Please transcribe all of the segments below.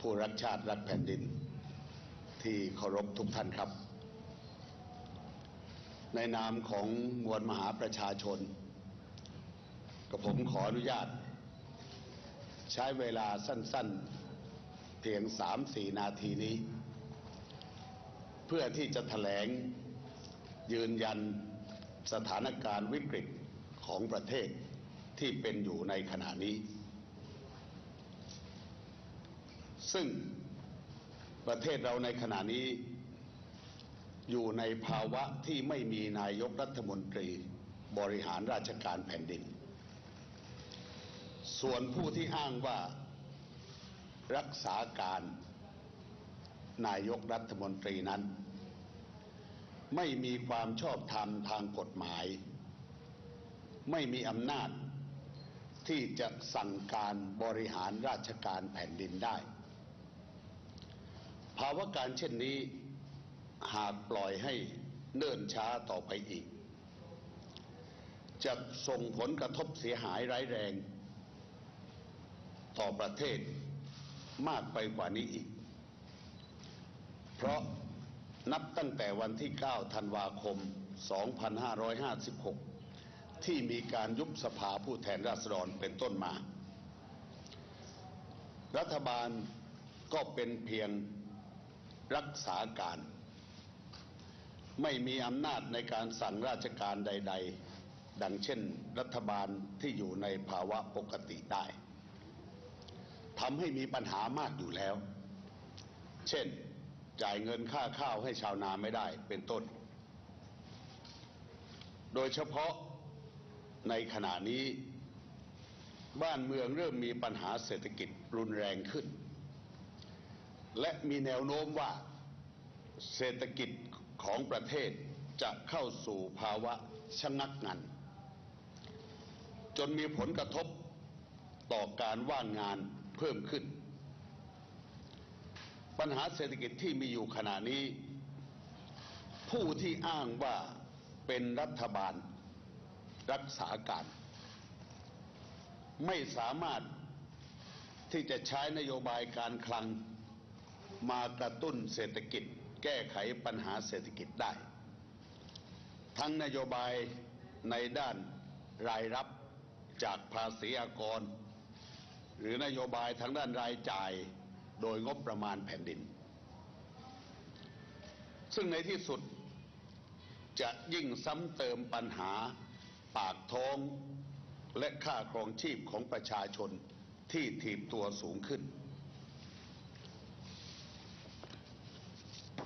ผู้รักชาติรักแผ่นดิน ที่เคารพทุกท่านครับ ในนามของมวลมหาประชาชนกับผมขออนุญาต ใช้เวลาสั้น ๆ เพียงสามสี่นาทีนี้ เพื่อที่จะแถลงยืนยันสถานการณ์วิกฤตของประเทศที่เป็นอยู่ในขณะนี้ ซึ่งประเทศเราในขณะนี้อยู่ในภาวะที่ไม่มีนายกรัฐมนตรีบริหารราชการแผ่นดิน ส่วนผู้ที่อ้างว่ารักษาการนายกรัฐมนตรีนั้น ไม่มีความชอบธรรมทางกฎหมาย ไม่มีอำนาจที่จะสั่งการบริหารราชการแผ่นดินได้ ภาวะการเช่นนี้หากปล่อยให้เนิ่นช้าต่อไปอีก จะส่งผลกระทบเสียหายร้ายแรง ต่อประเทศมากไปกว่านี้อีก เพราะนับตั้งแต่วันที่ 9 ธันวาคม 2556 ที่มีการยุบสภาผู้แทนราษฎรเป็นต้นมา รัฐบาลก็เป็นเพียง รักษาการ ไม่มีอำนาจในการสั่งราชการใด ๆ ดังเช่น รัฐบาลที่อยู่ในภาวะปกติได้ทำให้มีปัญหามากอยู่แล้ว เช่น จ่ายเงินค่าข้าวให้ชาวนาไม่ได้เป็นต้น โดยเฉพาะในขณะนี้ บ้านเมืองเริ่มมีปัญหาเศรษฐกิจรุนแรงขึ้น และมีแนวโน้มว่าเศรษฐกิจของประเทศจะเข้าสู่ภาวะชะงักงัน จนมีผลกระทบต่อการว่างงานเพิ่มขึ้น ปัญหาเศรษฐกิจที่มีอยู่ขณะนี้ ผู้ที่อ้างว่าเป็นรัฐบาลรักษาการ ไม่สามารถที่จะใช้นโยบายการคลัง มากระตุ้นเศรษฐกิจ แก้ไขปัญหาเศรษฐกิจได้ ทั้งนโยบายในด้านรายรับจากภาษีอากร หรือนโยบายทางด้านรายจ่ายโดยงบประมาณแผ่นดิน ซึ่งในที่สุดจะยิ่งซ้ำเติมปัญหาปากท้องและค่าครองชีพของประชาชนที่ถีบตัวสูงขึ้น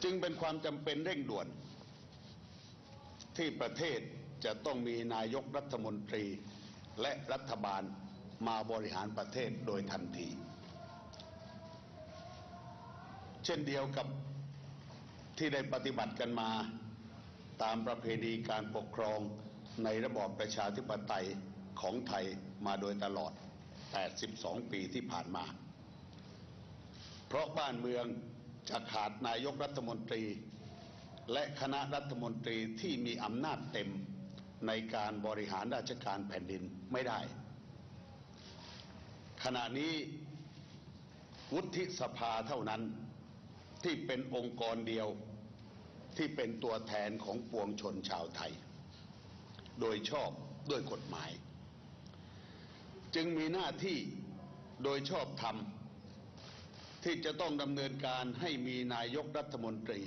จึงเป็นความจำเป็นเร่งด่วน ที่ประเทศจะต้องมีนายกรัฐมนตรีและรัฐบาลมาบริหารประเทศโดยทันที เช่นเดียวกับที่ได้ปฏิบัติกันมาตามประเพณีการปกครองในระบอบประชาธิปไตยของไทยมาโดยตลอด 82 ปีที่ผ่านมา เพราะบ้านเมือง จะขาดนายกรัฐมนตรี และคณะรัฐมนตรีที่มีอำนาจเต็มในการบริหารราชการแผ่นดินไม่ได้ ขณะนี้วุฒิสภาเท่านั้นที่เป็นองค์กรเดียวที่เป็นตัวแทนของปวงชนชาวไทย โดยชอบด้วยกฎหมาย จึงมีหน้าที่โดยชอบธรรม ที่จะต้องดำเนินการให้มีนายกรัฐมนตรี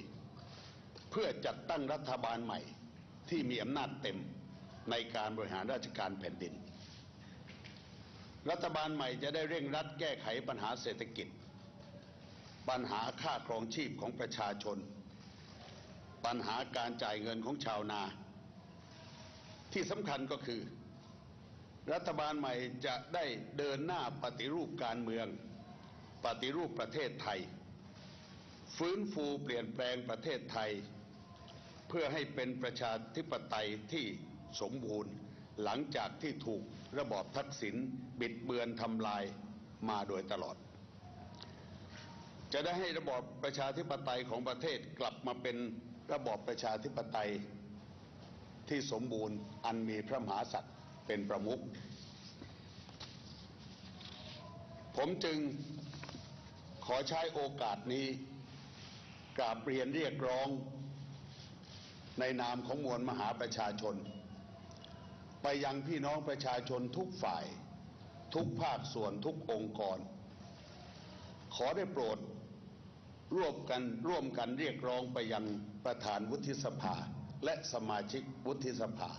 เพื่อจัดตั้งรัฐบาลใหม่ที่มีอำนาจเต็มในการบริหารราชการแผ่นดิน รัฐบาลใหม่จะได้เร่งรัดแก้ไขปัญหาเศรษฐกิจ ปัญหาค่าครองชีพของประชาชน ปัญหาการจ่ายเงินของชาวนา ที่สำคัญก็คือ รัฐบาลใหม่จะได้เดินหน้าปฏิรูปการเมือง ปฏิรูปประเทศไทย ฟื้นฟูเปลี่ยนแปลงประเทศไทย เพื่อให้เป็นประชาธิปไตยที่สมบูรณ์หลังจากที่ถูกระบอบทักษิณบิดเบือนทำลายมาโดยตลอด จะได้ให้ระบอบประชาธิปไตยของประเทศกลับมาเป็นระบอบประชาธิปไตยที่สมบูรณ์อันมีพระมหากษัตริย์เป็นประมุขผมจึง ขอใช้โอกาสนี้กราบเรียนเรียกร้อง ในนามของมวลมหาประชาชน ไปยังพี่น้องประชาชนทุกฝ่าย ทุกภาคส่วนทุกองค์กร ขอได้โปรดร่วมกันร่วมกันเรียกร้องไปยังประธานวุฒิสภาและสมาชิกวุฒิสภา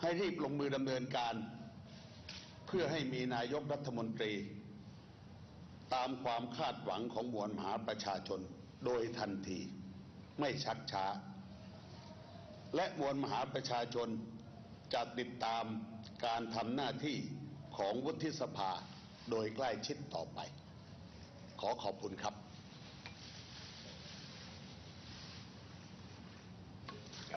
ให้รีบลงมือดำเนินการ เพื่อให้มีนายกรัฐมนตรี ตามความคาดหวังของมวลมหาประชาชนโดยทันทีไม่ชักช้า และมวลมหาประชาชนจะติดตามการทำหน้าที่ของวุฒิสภาโดยใกล้ชิดต่อไป ขอขอบคุณครับ